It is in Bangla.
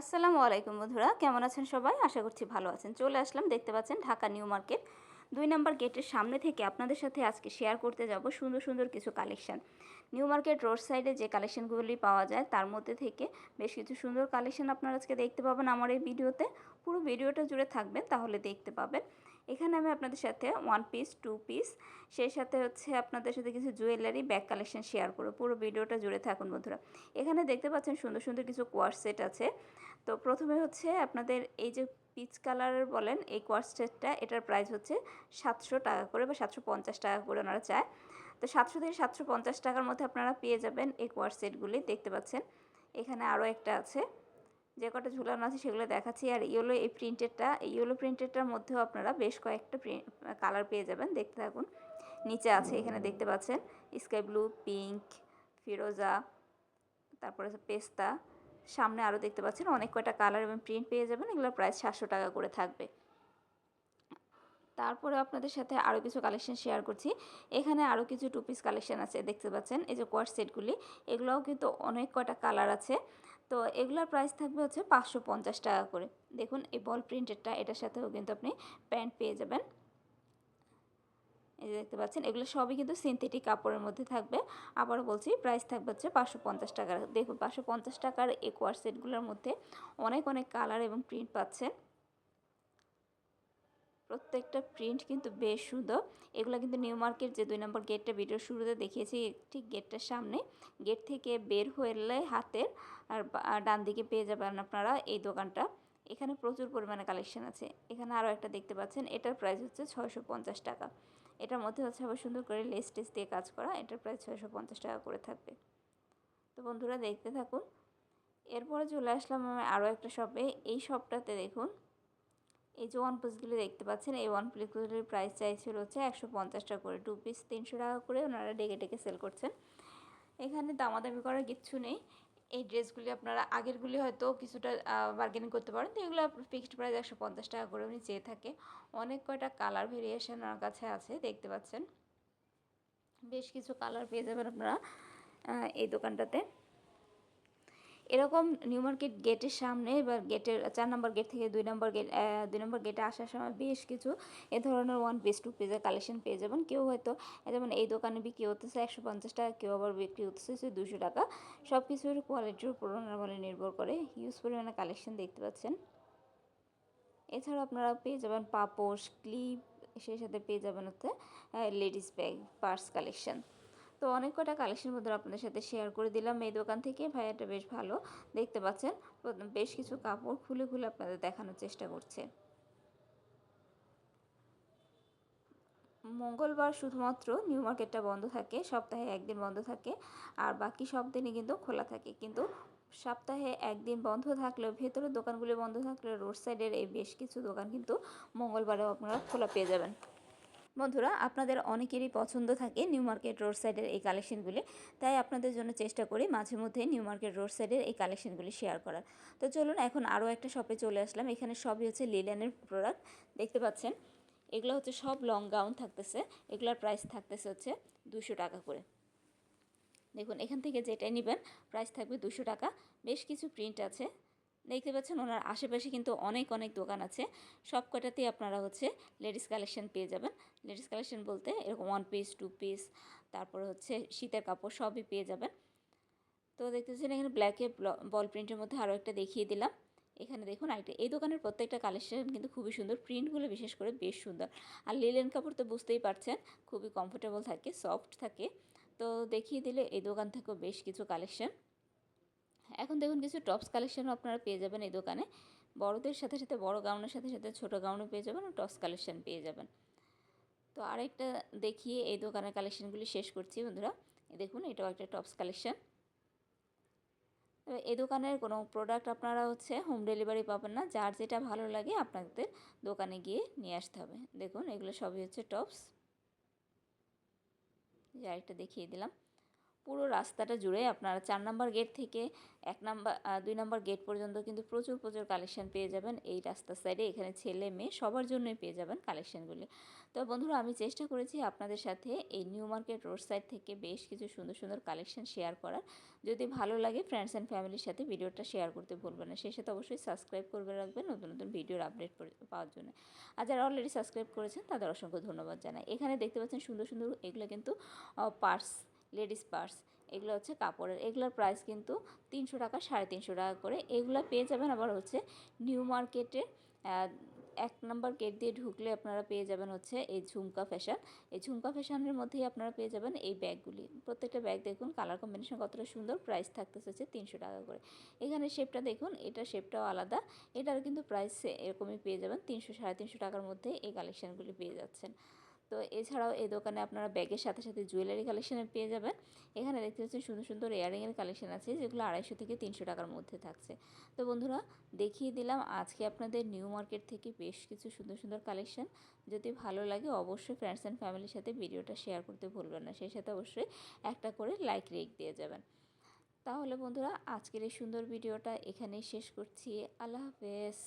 আসসালামু আলাইকুম বন্ধুরা, কেমন আছেন সবাই? আশা করছি ভালো আছেন। চলে আসলাম, দেখতে পাচ্ছেন ঢাকা নিউ মার্কেট। দুই নম্বর গেটের সামনে থেকে আপনাদের সাথে আজকে শেয়ার করতে যাব সুন্দর সুন্দর কিছু কালেকশন। নিউ মার্কেট রোড সাইডে যে কালেকশনগুলি পাওয়া যায়, তার মধ্যে থেকে বেশ কিছু সুন্দর কালেকশন আপনারা আজকে দেখতে পাবেন আমার এই ভিডিওতে। পুরো ভিডিওটা জুড়ে থাকবেন, তাহলে দেখতে পাবেন। এখানে আমি আপনাদের সাথে ওয়ান পিস টু পিস সেই সাথে হচ্ছে আপনাদের সাথে কিছু জুয়েলারি ব্যাগ কালেকশন শেয়ার করব। পুরো ভিডিওটা জুড়ে থাকুন বন্ধুরা। এখানে দেখতে পাচ্ছেন সুন্দর সুন্দর কিছু কোয়ার সেট আছে। তো প্রথমে হচ্ছে আপনাদের এই যে পিচ কালারের বলেন, এই কোয়ার্স সেটটা, এটার প্রাইস হচ্ছে সাতশো টাকা করে বা সাতশো পঞ্চাশ টাকা করে ওনারা চায়। তো সাতশো থেকে সাতশো পঞ্চাশ টাকার মধ্যে আপনারা পেয়ে যাবেন এই কোয়ার্স সেটগুলি, দেখতে পাচ্ছেন। এখানে আরও একটা আছে, যে কটা ঝুলানো আছে সেগুলো দেখাচ্ছি। আর ইয়েলো এই প্রিন্টেডটা, এই ইয়েলো প্রিন্টেডটার মধ্যেও আপনারা বেশ কয়েকটা কালার পেয়ে যাবেন, দেখতে থাকুন। নিচে আছে, এখানে দেখতে পাচ্ছেন, স্কাই ব্লু, পিঙ্ক, ফিরোজা, তারপরে পেস্তা সামনে আরও দেখতে পাচ্ছেন অনেক কয়টা কালার এবং প্রিন্ট পেয়ে যাবেন, এগুলোর প্রাইস সাতশো টাকা করে থাকবে। তারপরে আপনাদের সাথে আরও কিছু কালেকশন শেয়ার করছি। এখানে আরও কিছু টু পিস কালেকশন আছে, দেখতে পাচ্ছেন, এই যে কোয়ার সেটগুলি এগুলোও কিন্তু অনেক কয়টা কালার আছে। তো এগুলোর প্রাইস থাকবে হচ্ছে পাঁচশো পঞ্চাশ টাকা করে। দেখুন, এই বল প্রিন্টেডটা এটার সাথেও কিন্তু আপনি প্যান্ট পেয়ে যাবেন। এই যে দেখতে পাচ্ছেন, এগুলো সবই কিন্তু সিনথেটিক কাপড়ের মধ্যে থাকবে। আবারও বলছি প্রাইস থাকবে হচ্ছে পাঁচশো পঞ্চাশ টাকার। দেখুন, পাঁচশো পঞ্চাশ টাকার একোয়ার সেটগুলোর মধ্যে অনেক অনেক কালার এবং প্রিন্ট পাচ্ছেন। প্রত্যেকটা প্রিন্ট কিন্তু বেশ সুন্দর। এগুলো কিন্তু নিউ মার্কেট যে দুই নম্বর গেটটা ভিডিও শুরুতে দেখিয়েছি, ঠিক গেটটার সামনে। গেট থেকে বের হলে হাতের আর ডান দিকে পেয়ে যাবেন আপনারা এই দোকানটা। এখানে প্রচুর পরিমাণে কালেকশন আছে। এখানে আরও একটা দেখতে পাচ্ছেন, এটার প্রাইস হচ্ছে ছয়শো পঞ্চাশ টাকা। এটার মধ্যে হচ্ছে আবার সুন্দর করে লেস টেস দিয়ে কাজ করা এটার প্রায় ছয়শো পঞ্চাশ টাকা করে থাকবে। তো বন্ধুরা দেখতে থাকুন। এরপরে চলে আসলাম আমি আরও একটা শপে এই শপটাতে দেখুন, এই যে ওয়ান পিসগুলি দেখতে পাচ্ছেন, এই ওয়ান পিসগুলির প্রাইস চাইছিল হচ্ছে একশো পঞ্চাশ টাকা করে। টু পিস তিনশো টাকা করে ওনারা ডেকে ডেকে সেল করছেন। এখানে দামাদামি করার কিচ্ছু নেই। এই ড্রেসগুলি আপনারা আগেরগুলি হয়তো কিছুটা বার্গেনিং করতে পারেন। তো এগুলো ফিক্সড প্রাইস একশো পঞ্চাশ টাকা করে উনি চেয়ে থাকে। অনেক কয়টা কালার ভেরিয়েশন ওনার কাছে আছে, দেখতে পাচ্ছেন। বেশ কিছু কালার পেয়ে যাবেন আপনারা এই দোকানটাতে। এরকম নিউ মার্কেট গেটের সামনে বা গেটের চার নম্বর গেট থেকে দুই নম্বর গেট দুই নম্বর গেটে আসার সময় বেশ কিছু এ ধরনের ওয়ান পিস টু পিসের কালেকশন পেয়ে যাবেন। কেউ হয়তো যেমন এই দোকানে বিক্রি হতেছে একশো পঞ্চাশ টাকা, কেউ আবার বিক্রি হতেছে দুশো টাকা। সব কিছুর কোয়ালিটির উপর বলে নির্ভর করে। হিউজ পরিমাণে কালেকশন দেখতে পাচ্ছেন। এছাড়াও আপনারা পেয়ে যাবেন পাপোশ, ক্লিপ, সেই সাথে পেয়ে যাবেন হচ্ছে লেডিস ব্যাগ পার্স কালেকশন তো অনেক কটা কালেকশন মধ্যে আপনাদের সাথে শেয়ার করে দিলাম। এই দোকান থেকে ভাইয়াটা বেশ ভালো, দেখতে পাচ্ছেন। বেশ কিছু কাপড় খুলে খুলে আপনাদের দেখানোর চেষ্টা করছে। মঙ্গলবার শুধুমাত্র নিউ মার্কেটটা বন্ধ থাকে, সপ্তাহে একদিন বন্ধ থাকে, আর বাকি সব দিনই কিন্তু খোলা থাকে। কিন্তু সপ্তাহে একদিন বন্ধ থাকলেও, ভেতরের দোকানগুলি বন্ধ থাকলে রোড সাইডের এই বেশ কিছু দোকান কিন্তু মঙ্গলবারেও আপনারা খোলা পেয়ে যাবেন। বন্ধুরা, আপনাদের অনেকেরই পছন্দ থাকে নিউ মার্কেট রোড সাইডের এই কালেকশনগুলি, তাই আপনাদের জন্য চেষ্টা করি মাঝে মধ্যে নিউ মার্কেট রোড সাইডের এই কালেকশনগুলি শেয়ার করার। তো চলুন এখন আরও একটা শপে চলে আসলাম, এখানে সবই হচ্ছে লিলেনের প্রোডাক্ট দেখতে পাচ্ছেন? এগুলো হচ্ছে সব লং গাউন থাকতেছে, এগুলোর প্রাইস থাকতেছে হচ্ছে দুশো টাকা করে। দেখুন, এখান থেকে যেটাই নেবেন প্রাইস থাকবে দুশো টাকা। বেশ কিছু প্রিন্ট আছে দেখতে পাচ্ছেন ওনার আশেপাশে কিন্তু অনেক অনেক দোকান আছে। সব কটাতেই আপনারা হচ্ছে লেডিস কালেকশন পেয়ে যাবেন। লেডিস কালেকশন বলতে এরকম ওয়ান পিস টু পিস তারপরে হচ্ছে শীতের কাপড় সবই পেয়ে যাবেন। তো দেখতে দেখতেছেন এখানে ব্ল্যাকে বল প্রিন্টের মধ্যে আরও একটা দেখিয়ে দিলাম। এখানে দেখুন আরেকটা, এই দোকানের প্রত্যেকটা কালেকশন কিন্তু খুবই সুন্দর। প্রিন্টগুলো বিশেষ করে বেশ সুন্দর। আর লিলেন কাপড় তো বুঝতেই পারছেন, খুবই কমফোর্টেবল থাকে সফট থাকে। তো দেখিয়ে দিলে এই দোকান থেকেও বেশ কিছু কালেকশন এখন দেখুন কিছু টপস কালেকশানও আপনারা পেয়ে যাবেন এই দোকানে। বড়দের সাথে সাথে, বড় গাউনের সাথে সাথে ছোট গাউনও পেয়ে যাবেন আর টপস কালেকশান পেয়ে যাবেন। তো আরেকটা দেখিয়ে এই দোকানের কালেকশানগুলি শেষ করছি বন্ধুরা। দেখুন, এটাও একটা টপস কালেকশন এই দোকানের কোনো প্রোডাক্ট আপনারা হচ্ছে হোম ডেলিভারি পাবেন না। যার যেটা ভালো লাগে আপনাদের দোকানে গিয়ে নিয়ে আসতে হবে। দেখুন, এগুলো সবই হচ্ছে টপস যে আরেকটা দেখিয়ে দিলাম। পুরো রাস্তাটা জুড়ে আপনারা চার নাম্বার গেট থেকে এক নাম্বার দুই নাম্বার গেট পর্যন্ত কিন্তু প্রচুর প্রচুর কালেকশন পেয়ে যাবেন এই রাস্তার সাইডে এখানে ছেলে, মেয়ে সবার জন্যই পেয়ে যাবেন কালেকশনগুলি তো বন্ধুরা, আমি চেষ্টা করেছি আপনাদের সাথে এই নিউ মার্কেট রোড সাইড থেকে বেশ কিছু সুন্দর সুন্দর কালেকশন শেয়ার করার। যদি ভালো লাগে ফ্রেন্ডস অ্যান্ড ফ্যামিলির সাথে ভিডিওটা শেয়ার করতে ভুলবেন না। সেই সাথে অবশ্যই সাবস্ক্রাইব করবে রাখবেন নতুন নতুন ভিডিওর আপডেট পাওয়ার জন্য। আর যারা অলরেডি সাবস্ক্রাইব করেছেন, তাদের অসংখ্য ধন্যবাদ জানাই। এখানে দেখতে পাচ্ছেন সুন্দর সুন্দর এগুলো কিন্তু পার্স লেডিস পার্স, এগুলো হচ্ছে কাপড়ের। এগুলোর প্রাইস কিন্তু তিনশো টাকা, সাড়ে তিনশো টাকা করে। এগুলো পেয়ে যাবেন আবার হচ্ছে নিউ মার্কেটে এক নম্বর গেট দিয়ে ঢুকলে আপনারা পেয়ে যাবেন হচ্ছে এই ঝুমকা ফ্যাশন এই ঝুমকা ফ্যাশনের মধ্যেই আপনারা পেয়ে যাবেন এই ব্যাগগুলি। প্রত্যেকটা ব্যাগ দেখুন কালার কম্বিনেশন কতটা সুন্দর প্রাইস থাকতেছে হচ্ছে তিনশো টাকা করে। এখানে শেপটা দেখুন, এটা শেপটাও আলাদা। এটার কিন্তু প্রাইস এরকমই পেয়ে যাবেন, তিনশো, সাড়ে তিনশো টাকার মধ্যে এই কালেকশানগুলি পেয়ে যাচ্ছেন। তো এছাড়াও এই দোকানে আপনারা ব্যাগের সাথে সাথে জুয়েলারি কালেকশনের পেয়ে যাবেন। এখানে দেখতে পাচ্ছেন সুন্দর সুন্দর ইয়ারিংয়ের কালেকশন আছে, যেগুলো আড়াইশো থেকে তিনশো টাকার মধ্যে থাকছে। তো বন্ধুরা, দেখিয়ে দিলাম আজকে আপনাদের নিউ মার্কেট থেকে বেশ কিছু সুন্দর সুন্দর কালেকশন যদি ভালো লাগে, অবশ্যই ফ্রেন্ডস অ্যান্ড ফ্যামিলির সাথে ভিডিওটা শেয়ার করতে ভুলবেন না। সেই সাথে অবশ্যই একটা করে লাইক রেক দিয়ে যাবেন। তাহলে বন্ধুরা, আজকের এই সুন্দর ভিডিওটা এখানেই শেষ করছি। আল্লাহ হাফেজ।